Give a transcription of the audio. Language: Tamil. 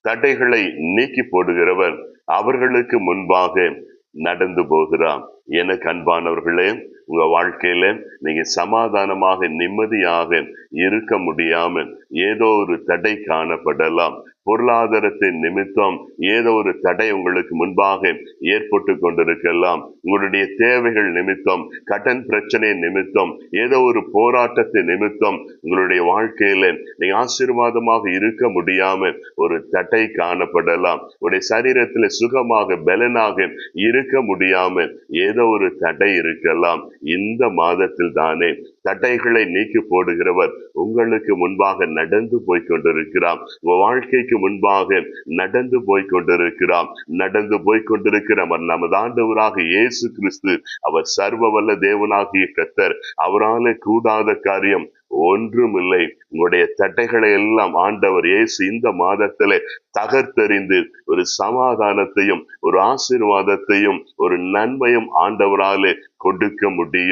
தடைகளை நீக்கி போடுகிறவர் அவர்களுக்கு முன்பாக நடந்து போகிறார். எனக்கு அன்பானவர்களே உங்க வாழ்க்கையில நீங்க சமாதானமாக நிம்மதியாக இருக்க முடியாமல் ஏதோ ஒரு தடை காணப்படலாம். பொருளாதாரத்தின் நிமித்தம் ஏதோ ஒரு தடை உங்களுக்கு முன்பாக ஏற்பட்டு கொண்டிருக்கலாம். உங்களுடைய தேவைகள் நிமித்தம் கடன் பிரச்சனை நிமித்தம் ஏதோ ஒரு போராட்டத்தின் நிமித்தம் உங்களுடைய வாழ்க்கையில நீங்க ஆசீர்வாதமாக இருக்க முடியாம ஒரு தடை காணப்படலாம். உடைய சரீரத்தில் சுகமாக பலனாக இருக்க முடியாம ஏதோ ஒரு தடை இருக்கலாம். இந்த மாதத்தில் தானே தடைகளை நீக்கி போடுகிறவர் உங்களுக்கு முன்பாக நடந்து போய் கொண்டிருக்கிறார். உங்க வாழ்க்கைக்கு முன்பாக நடந்து போய் கொண்டிருக்கிறார். நடந்து போய் கொண்டிருக்கிற நமது ஆண்டவராக இயேசு கிறிஸ்து அவர் சர்வ வல்ல தேவனாகிய கத்தர் அவரால கூடாத காரியம் ஒன்றும் இல்லை உங்களுடைய தட்டைகளை எல்லாம் ஆண்டவர் இயேசு இந்த மாதத்திலே தகர்த்தெறிந்து ஒரு சமாதானத்தையும் ஒரு ஆசீர்வாதத்தையும் ஒரு நன்மையும் ஆண்டவராலே கொடுக்க முடியும்.